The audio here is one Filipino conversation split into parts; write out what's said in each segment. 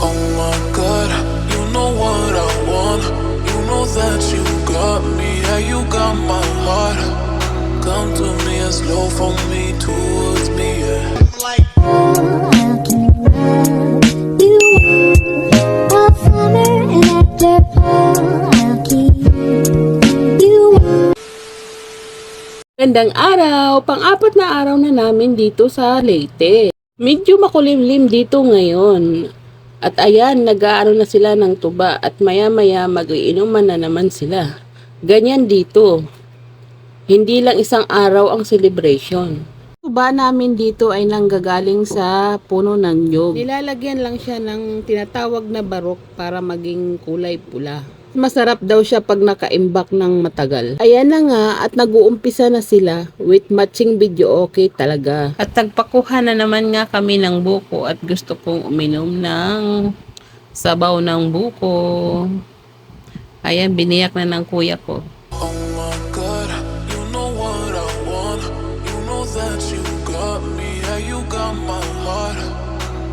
Oh my god, you know what I want. You know that you got me, yeah, you got my heart. Come to me and slow for me towards me, yeah. How can you run? You all summer and after fall, I'll keep you Gandang araw! Pang-apat na araw na namin dito sa Leyte. Medyo makulimlim dito ngayon. At ayan, nag-aaro na sila ng tuba at maya-maya mag-iinuman na naman sila. Ganyan dito. Hindi lang isang araw ang celebration. Tuba namin dito ay nanggagaling sa puno ng nyog. Nilalagyan lang siya ng tinatawag na barok para maging kulay pula. Masarap daw siya pag nakaimbak ng matagal. Ayan na nga at nag-uumpisa na sila with matching video okay talaga. At nagpakuha na naman nga kami ng buko at gusto kong uminom ng sabaw ng buko. Ayan, biniyak na ng kuya ko. Oh.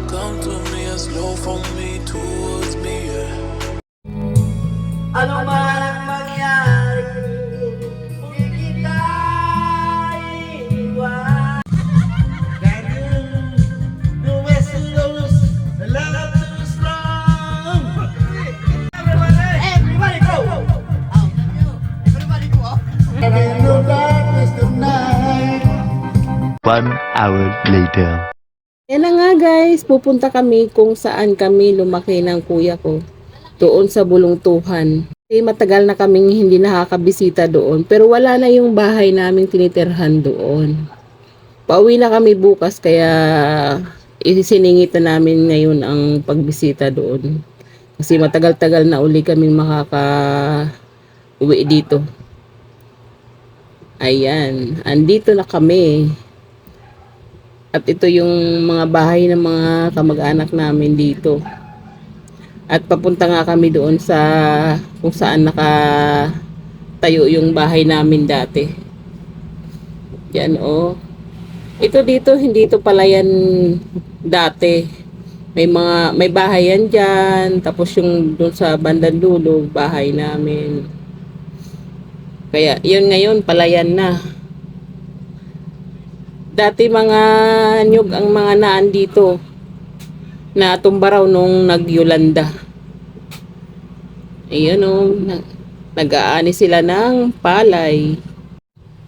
Come to me and slow for me towards me. Ano man ang mangyari, hindi kita iiwan. You do West Coast, love too strong? Everybody, everybody go! Everybody go! In the darkness tonight. One hour later. Yan na nga guys, pupunta kami kung saan kami lumaki ng kuya ko. Doon sa Bulungtuhan. Kasi matagal na kaming hindi nakakabisita doon. Pero wala na yung bahay naming tinitirhan doon. Pauwi na kami bukas kaya isisiningit na namin ngayon ang pagbisita doon. Kasi matagal-tagal na uli kaming makaka uwi dito. Ayan, andito na kami. At ito yung mga bahay ng mga kamag-anak namin dito. At papunta nga kami doon sa kung saan naka tayo yung bahay namin dati. Yan oh. Ito dito hindi ito palayan dati. May mga may bahay yan diyan, tapos yung doon sa bandang dulo bahay namin. Kaya yun ngayon palayan na. Dati mga nyug ang mga naan dito na tumba raw nung nagyulanda. Ayan o, na, nag-aani sila ng palay.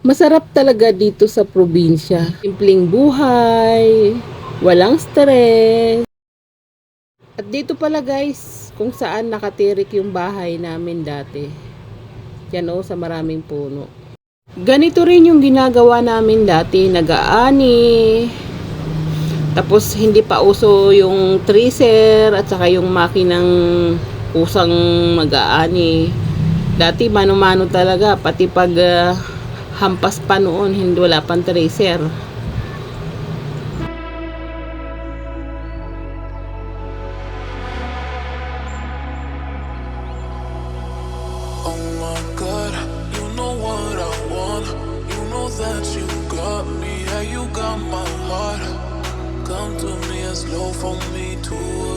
Masarap talaga dito sa probinsya. Simpleng buhay, walang stress. At dito pala guys, kung saan nakatirik yung bahay namin dati. Yan o, sa maraming puno. Ganito rin yung ginagawa namin dati, nag-aani, tapos hindi pa uso yung tracer at saka yung makinang kusang mag-aani. Dati mano-mano talaga pati pag ah, hampas pa noon hindi wala pang tracer. Slow for me towards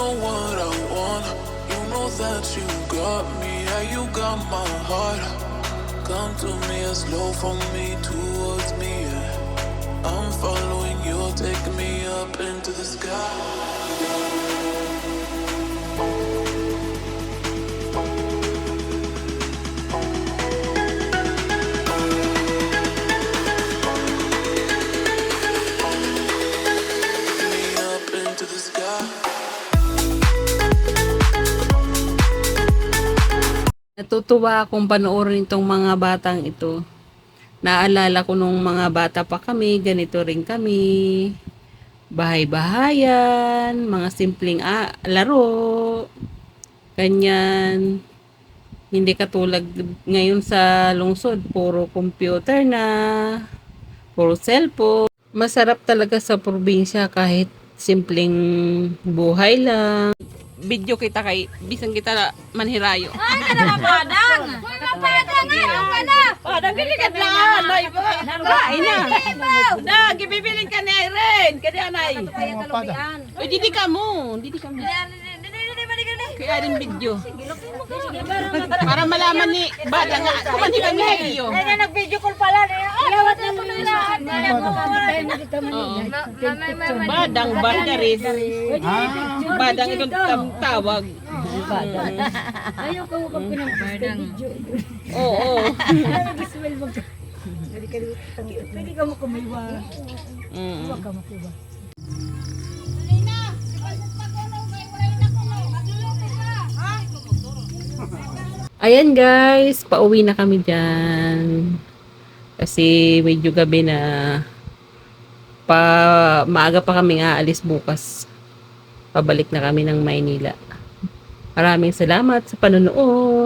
know what I want. You know that you got me, yeah, you got my heart. Come to me, slow from me towards me. Yeah. I'm following you, take me up into the sky. Natutuwa akong panoorin itong mga batang ito. Naalala ko nung mga bata pa kami, ganito rin kami. Bahay-bahayan, mga simpleng ah, laro. Ganyan. Hindi katulad ngayon sa lungsod, puro computer na, puro cellphone. Masarap talaga sa probinsya kahit simpleng buhay lang. Video kita kay bisan kita na manhirayo. Padang! Padang ngayon ka na! Padang bili ka na, nay ba? Kain na. Na, gibibilin ka ni Irene. Kaya nay. Uy, didi ka mo. Didi ka mo. Kaya rin video. Para malaman ni Bada nga. Kuman di kami na iyo. Ay, na nag-video call pala. Ilawat na ito na lahat. Badang banda rin. Badang itong tawag. Ayaw ko kung pinag-video. Oo. oo. Nag-smell mo ka. Pwede ka mo kumiwa. Mm. Huwag ka mo Ayan guys, pauwi na kami dyan. Kasi medyo gabi na pa maaga pa kami aalis bukas. Pabalik na kami ng Maynila. Maraming salamat sa panonood.